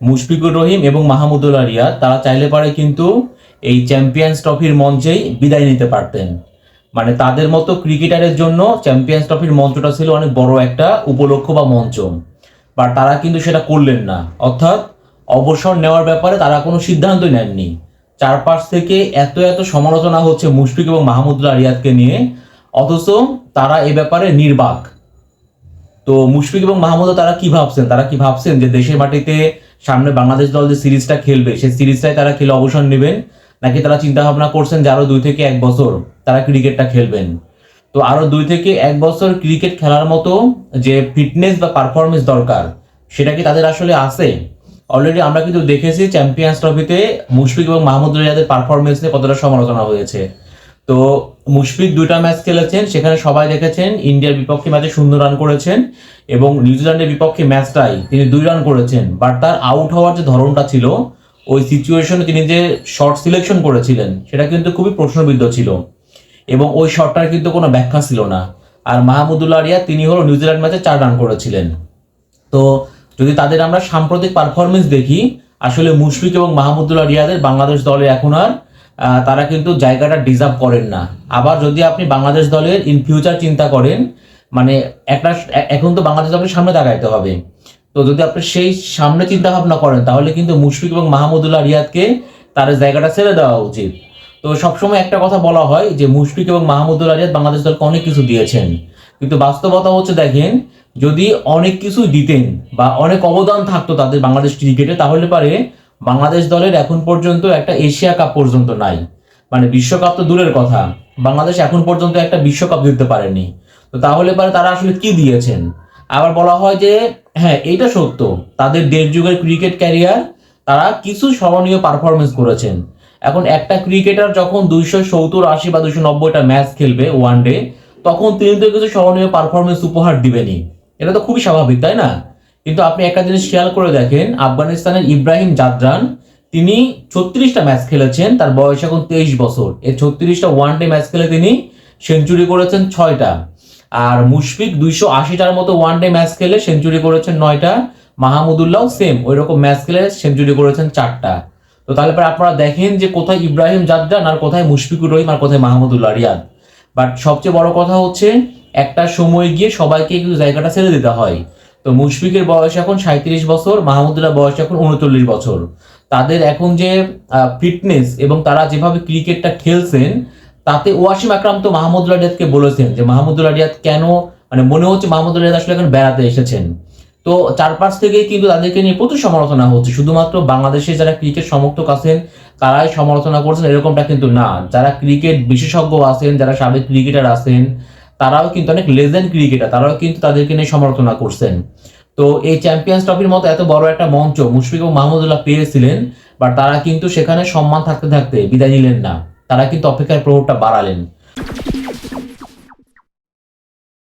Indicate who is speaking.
Speaker 1: মুশফিকুর রহিম এবং মাহমুদুল্লাহ রিয়াদ তারা চাইলে পারে কিন্তু এই চ্যাম্পিয়ন্স ট্রফির মঞ্চেই বিদায় নিতে পারতেন। মানে তাদের মতো ক্রিকেটারের জন্য চ্যাম্পিয়ন্স ট্রফির মঞ্চটা ছিল অনেক বড় একটা উপলক্ষ বা মঞ্চ। বা তারা কিন্তু সেটা করলেন না। অর্থাৎ অবসর নেওয়ার ব্যাপারে তারা কোনো সিদ্ধান্ত নেননি। চারপাশ থেকে এত এত সমালোচনা হচ্ছে মুশফিক এবং মাহমুদুল্লাহ রিয়াদকে নিয়ে। অথচ তারা এ ব্যাপারে নির্বাক। তো মুশফিক এবং মাহমুদ তারা কি ভাবছেন? তারা কি ভাবছেন যে দেশের মাটিতে সামনে বাংলাদেশ দল যে সিরিজটা খেলবে, সেই সিরিজটাই তারা খেলে অবসর নেবেন? নাকি তারা চিন্তা ভাবনা করছেন যে আরও দুই থেকে এক বছর তারা ক্রিকেটটা খেলবেন? তো আরও দুই থেকে এক বছর ক্রিকেট খেলার মতো যে ফিটনেস বা পারফরমেন্স দরকার, সেটা কি তাদের আসলে আছে? অলরেডি আমরা কিন্তু দেখেছি চ্যাম্পিয়ন্স ট্রফিতে মুশফিক এবং মাহমুদ রিয়াদের পারফরমেন্স নিয়ে কতটা সমালোচনা হয়েছে। তো মুশফিক দুইটা ম্যাচ খেলেছেন, সেখানে সবাই দেখেছেন ইন্ডিয়ার বিপক্ষে ম্যাচে শূন্য রান করেছেন এবং নিউজিল্যান্ডের বিপক্ষে ম্যাচটাই তিনি দুই রান করেছেন। বাট তার আউট হওয়ার যে ধরনটা ছিল, ওই সিচুয়েশনে তিনি যে শর্ট সিলেকশন করেছিলেন, সেটা কিন্তু খুবই প্রশ্নবিদ্ধ ছিল এবং ওই শটটার কিন্তু কোনো ব্যাখ্যা ছিল না। আর মাহমুদুল্লাহ রিয়া তিনি হলো নিউজিল্যান্ড ম্যাচে চার রান করেছিলেন। তো যদি তাদের আমরা সাম্প্রতিক পারফরমেন্স দেখি, আসলে মুশফিক এবং মাহমুদুল্লাহ রিয়াদের বাংলাদেশ দলে এখন আর তারা কিন্তু জায়গাটা ডিজার্ভ করেন না। আবার যদি আপনি বাংলাদেশ দলের ইন ফিউচার চিন্তা করেন মানে একটা এখন তো বাংলাদেশ দলের সামনে দাঁড়াইতে হবে। তো যদি আপনি সেই সামনে চিন্তা ভাবনা করেন, তাহলে কিন্তু মুশফিক এবং মাহমুদুল্লাহ রিয়াদকে তার জায়গাটা ছেড়ে দেওয়া উচিত। তো সবসময় একটা কথা বলা হয় যে, মুশফিক এবং মাহমুদুল্লাহ রিয়াদ বাংলাদেশ দলকে অনেক কিছু দিয়েছেন। কিন্তু বাস্তবতা হচ্ছে দেখেন, যদি অনেক কিছু দিতেন বা অনেক অবদান থাকতো তাদের বাংলাদেশ ক্রিকেটে, তাহলে পারে বাংলাদেশ দলের এখন পর্যন্ত একটা এশিয়া কাপ পর্যন্ত নাই। মানে বিশ্বকাপ তো দূরের কথা। বাংলাদেশ এখন পর্যন্ত একটা বিশ্বকাপ জিততে পারেনি। তো তাহলে পরে তারা আসলে কি দিয়েছেন? আবার বলা হয় যে হ্যাঁ এইটা সত্য। তাদের দেড় যুগের ক্রিকেট ক্যারিয়ার তারা কিছু স্মরণীয় পারফরমেন্স করেছেন। এখন একটা ক্রিকেটার যখন দুইশো সত্তর, আশি বা দুইশো নব্বইটা ম্যাচ খেলবে ওয়ান ডে তখন তিনি তো কিছু স্মরণীয় পারফরমেন্স উপহার দিবেনি এটা তো খুবই স্বাভাবিক, তাই না? কিন্তু আপনি একটা জিনিস খেয়াল করে দেখেন, আফগানিস্তানের ইব্রাহিম জাদরান, তিনি ছত্রিশটা ম্যাচ খেলেছেন, তার বয়স এখন তেইশ বছর। এই ছত্রিশটা ওয়ান ডে ম্যাচ খেলে তিনি সেঞ্চুরি করেছেন ছয়টা। আর মুশফিক দুইশো আশিটার মতো ওয়ান ডে ম্যাচ খেলে সেঞ্চুরি করেছেন নয়টা। মাহমুদুল্লাহ সেম ওই রকম ম্যাচ খেলে সেঞ্চুরি করেছেন চারটা। তো তাহলে পরে আপনারা দেখেন যে কোথায় ইব্রাহিম জাদরান আর কোথায় মুশফিকুর রহিম আর কোথায় মাহমুদুল্লাহ রিয়াদ। বাট সবচেয়ে বড় কথা হচ্ছে, একটা সময় গিয়ে সবাইকে একটু জায়গাটা ছেড়ে দিতে হয়। তো মুশফিকের বয়স এখন সাঁত্রিশ বছর মাহমুদুল্লাহ বয়স এখন উনচল্লিশ বছর। তাদের এখন যে ফিটনেস এবং তারা যেভাবে ক্রিকেটটা খেলছেন, তাতে ওয়াসিম আকরাম তো মাহমুদুল্লাহ রিয়াদকে বলেছেন যে, মাহমুদুল্লাহ রিয়াদ কেন মানে মনে হচ্ছে মাহমুদুল্লাহ রিয়াদ আসলে এখন বেড়াতে এসেছেন। তো চারপাশ থেকে কিন্তু তাদেরকে নিয়ে প্রচুর সমালোচনা হচ্ছে। শুধুমাত্র বাংলাদেশে যারা ক্রিকেট সমর্থক আছেন, তারাই সমালোচনা করছেন, এরকমটা কিন্তু না। যারা ক্রিকেট বিশেষজ্ঞ আছেন, যারা সাবেক ক্রিকেটার আছেন তারাও কিন্তু অনেক লেজেন্ড ক্রিকেটার তারাও কিন্তু তাদেরকে নিয়ে সমালোচনা করছেন। তো এই চ্যাম্পিয়ন্স ট্রফির মতো এত বড় একটা মঞ্চ মুশফিক ও মাহমুদুল্লাহ পেয়েছিলেন বাট তারা কিন্তু সেখানে সম্মান থাকতে থাকতে বিদায় নিলেন না। তারা কিন্তু অপেক্ষার প্রভাবটা বাড়ালেন।